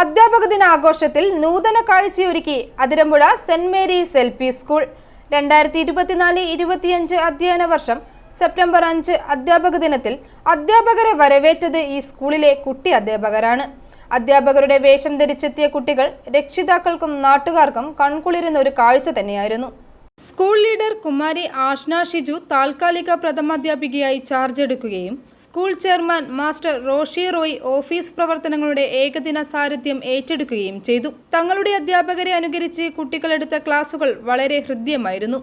അധ്യാപക ദിനാഘോഷത്തിൽ നൂതന കാഴ്ചയൊരുക്കി Athirampuzha saint Mary's L P school. രണ്ടായിരത്തി ഇരുപത്തിനാല് ഇരുപത്തിയഞ്ച് അധ്യയന വർഷം സെപ്റ്റംബർ അഞ്ച് അധ്യാപക ദിനത്തിൽ അധ്യാപകരെ വരവേറ്റത് ഈ സ്കൂളിലെ കുട്ടി അധ്യാപകരാണ്. അധ്യാപകരുടെ വേഷം ധരിച്ചെത്തിയ കുട്ടികൾ രക്ഷിതാക്കൾക്കും നാട്ടുകാർക്കും കൺകുളിരുന്ന ഒരു കാഴ്ച തന്നെയായിരുന്നു. സ്കൂൾ ലീഡർ കുമാരി ആഷ്ന ഷിജു താൽക്കാലിക പ്രഥമാധ്യാപികയായി ചാർജ് എടുക്കുകയും school chairman master Roshi Roy office പ്രവർത്തനങ്ങളുടെ ഏകദിന സാരഥ്യം ഏറ്റെടുക്കുകയും ചെയ്തു. തങ്ങളുടെ അധ്യാപകരെ അനുകരിച്ച് കുട്ടികളെടുത്ത ക്ലാസുകൾ വളരെ ഹൃദ്യമായിരുന്നു.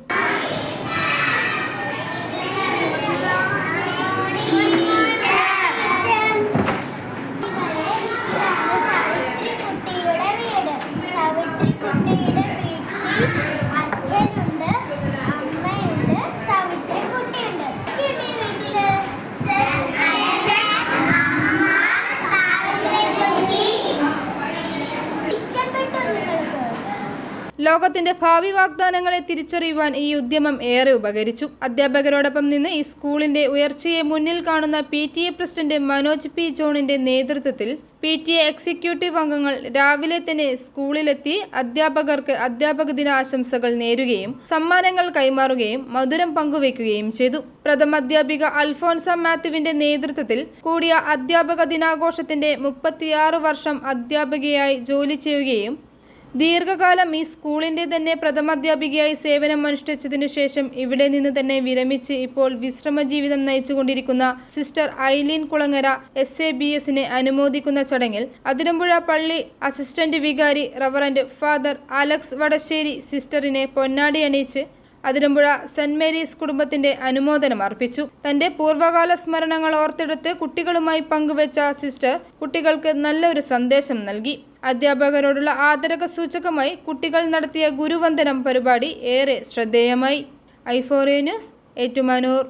കുട്ടിയുടെ വീട്. ലോകത്തിന്റെ ഭാവി വാഗ്ദാനങ്ങളെ തിരിച്ചറിയുവാൻ ഈ ഉദ്യമം ഏറെ ഉപകരിച്ചു. അധ്യാപകരോടൊപ്പം നിന്ന് ഈ സ്കൂളിന്റെ ഉയർച്ചയെ മുന്നിൽ കാണുന്ന P T A president Manoj P ജോണിന്റെ നേതൃത്വത്തിൽ പി ടി എ എക്സിക്യൂട്ടീവ് അംഗങ്ങൾ രാവിലെ തന്നെ സ്കൂളിലെത്തി അധ്യാപകർക്ക് അധ്യാപക ദിനാശംസകൾ നേരുകയും സമ്മാനങ്ങൾ കൈമാറുകയും മധുരം പങ്കുവയ്ക്കുകയും ചെയ്തു. പ്രഥമാധ്യാപിക അൽഫോൻസ മാത്യുവിന്റെ നേതൃത്വത്തിൽ കൂടിയ അധ്യാപക ദിനാഘോഷത്തിന്റെ മുപ്പത്തിയാറ് വർഷം അധ്യാപികയായി ജോലി ചെയ്യുകയും ദീർഘകാലം ഈ സ്കൂളിന്റെ തന്നെ പ്രഥമാധ്യാപികയായി സേവനം അനുഷ്ഠിച്ചതിനു ശേഷം ഇവിടെ നിന്ന് തന്നെ വിരമിച്ച് ഇപ്പോൾ വിശ്രമ ജീവിതം നയിച്ചുകൊണ്ടിരിക്കുന്ന sister Eileen Kulangara S A B എസിനെ അനുമോദിക്കുന്ന ചടങ്ങിൽ അതിരമ്പുഴ പള്ളി അസിസ്റ്റന്റ് വികാരി റവറന്റ് ഫാദർ അലക്സ് വടശ്ശേരി സിസ്റ്ററിനെ പൊന്നാടി അണിയിച്ച് അതിരമ്പുഴ സെന്റ് മേരീസ് കുടുംബത്തിന്റെ അനുമോദനം അർപ്പിച്ചു. തന്റെ പൂർവകാല സ്മരണങ്ങൾ ഓർത്തെടുത്ത് കുട്ടികളുമായി പങ്കുവച്ച സിസ്റ്റർ കുട്ടികൾക്ക് നല്ലൊരു സന്ദേശം നൽകി. അധ്യാപകരോടുള്ള ആദരക സൂചകമായി കുട്ടികൾ നടത്തിയ ഗുരുവന്ദനം പരിപാടി ഏറെ ശ്രദ്ധേയമായി. Euphoria news Ettumanoor.